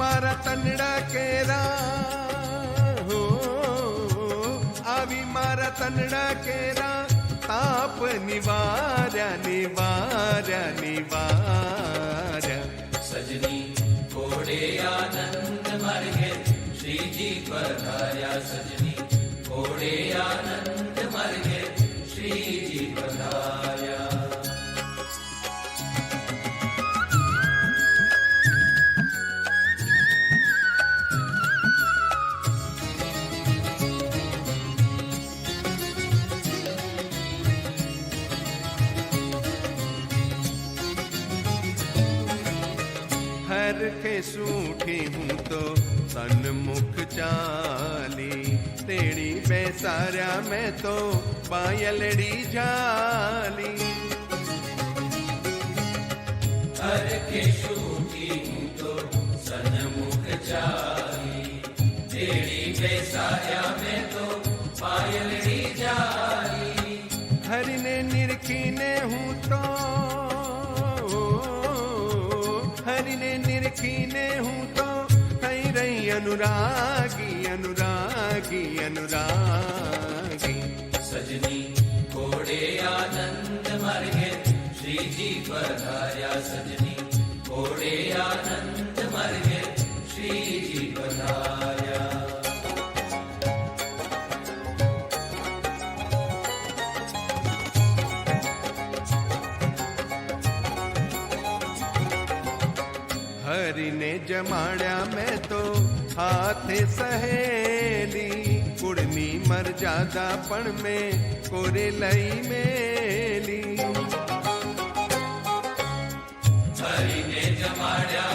આવી મારા તનડા કેરા હો આવી મારા તનડા કેરા તાપ નિવાર્યા નિવાર્યા નિવાર્યા સજની ઘોડે આનંદ માર્ગે શ્રીજી પધાર્યા સજની ઘોડે આનંદ માર્ગે सूठी हूँ तो सन्मुख चाली। तेरी पैसारा मैं तो पायलड़ी जाली हर के सूठी तो सन्मुख चाली। तेरी मैं तो पायलड़ी जाली हर ने निरखी ने हूँ तो ने हूँ तो नहीं रही अनुरागी अनुरागी अनुरागी। सजनी घोड़े आनंद मर्गे श्री जी पधारा सजनी। घोड़े आनंद मर्गे श्री जी पधारा माण्या में तो हाथ सहेली, कुड़मी जादा पण में कोरे लई मेली। हरी ने जमाड्या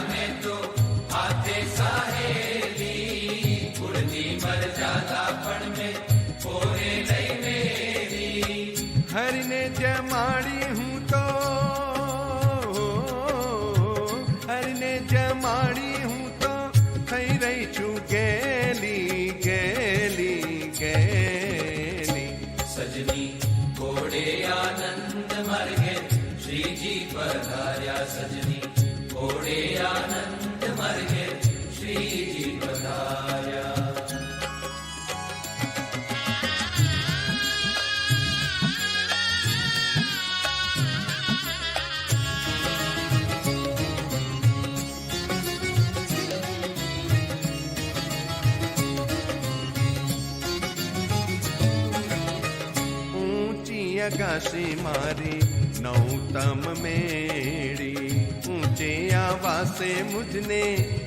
અગાશી મારી નૌતમ મેળી. ઊંચે આવાસે મુજને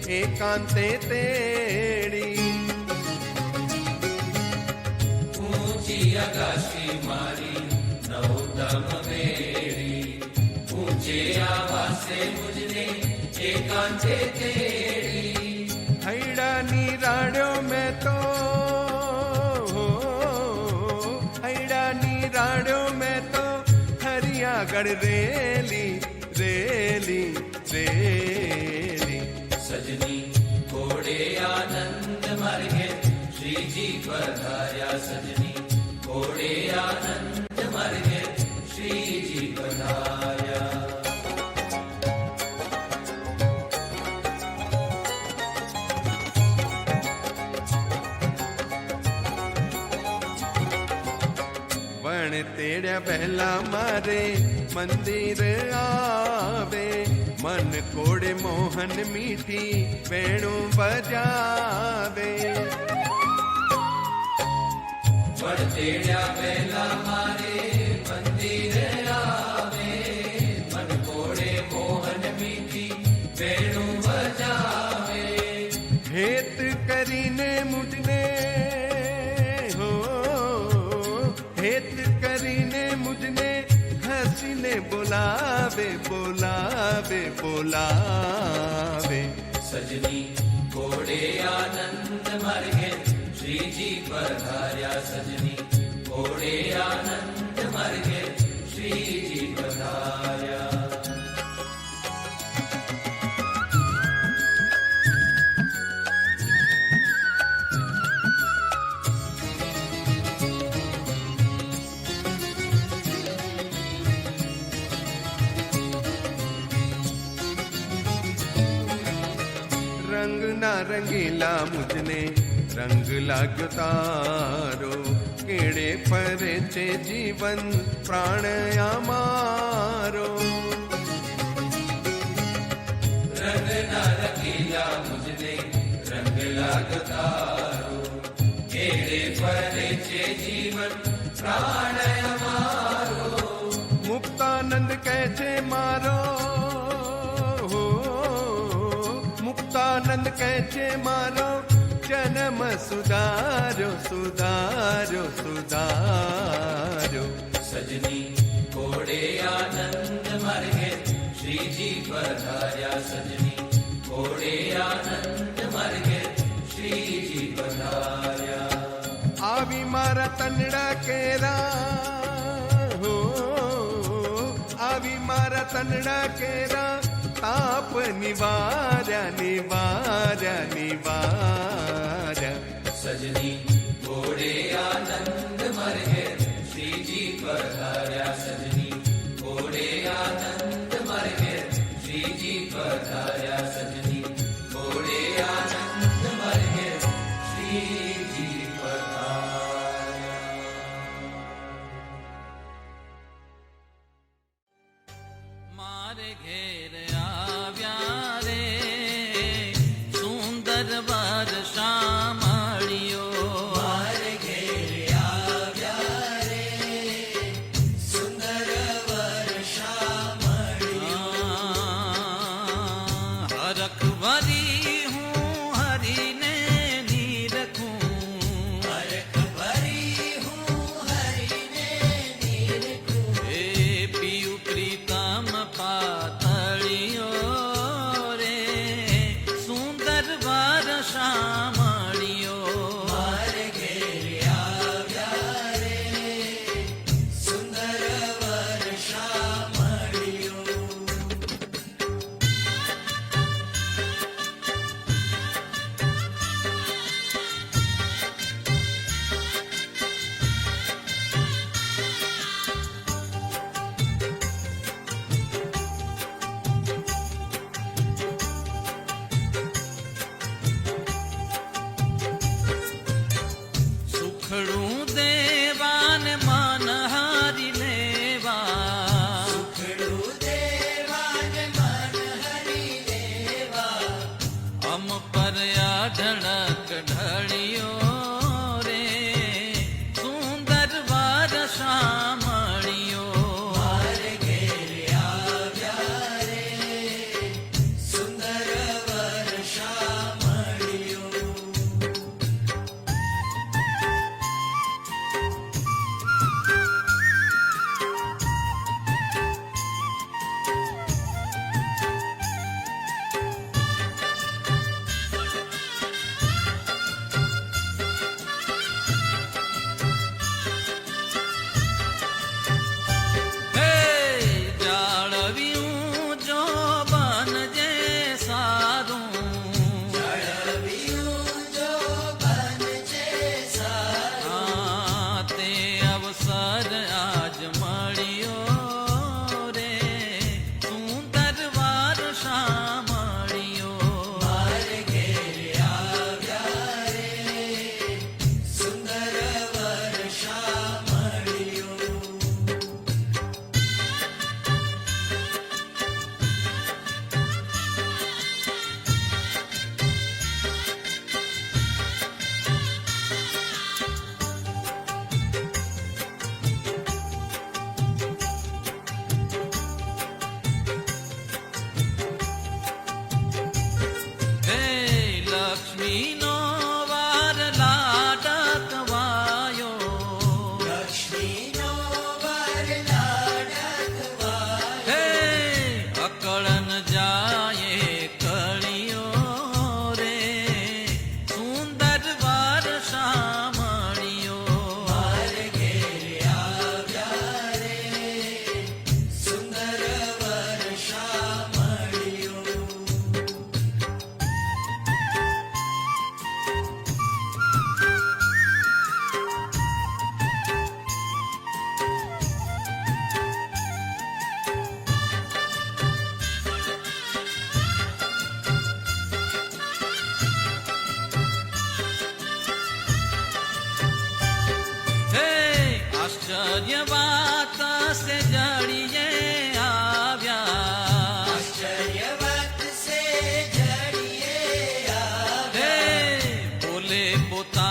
એકાંતે તેડી. ઊંચી મારી નૌતમ મેળી. ઊંચે આવાસે મુજને એકાંતે તેડી. હૈડાની રાડ્યો મેં તો पकड़ रेली रेली रेली। सजनी घोड़े आनंद गए श्री जी पधारा सजनी। घोड़े आनंद मर्गे श्री जी पधारा तेरा पहला मारे મંદિર આવે મન કોડે મોહન મીઠી વેણું બજાવે. बुलावे बुलावे बुलावे सजनी घोड़े आनंद गए श्री जी पधार्या सजनी घोड़े आनंद गए ના રંગીલા મુજને રંગ લાગ્યો તારો કેડે ફરે છે જીવન પ્રાણ અમારો મુક્તાનંદ કહે છે મારો मुक्तानंद कैचे मारो जन्म सुधारो सुधारो सुधारो। सजनी घोड़े आनंद मर्गे श्री जी पधारा सजनी। घोड़े आनंद मर्गे श्री जी पधारा आवी मारा तनड़ा केरा हो आवी मारा तनड़ा केरा ताप निवार निवार निवार। सजनी गोरे आनंद मरे श्री जी पर सजनी। votar.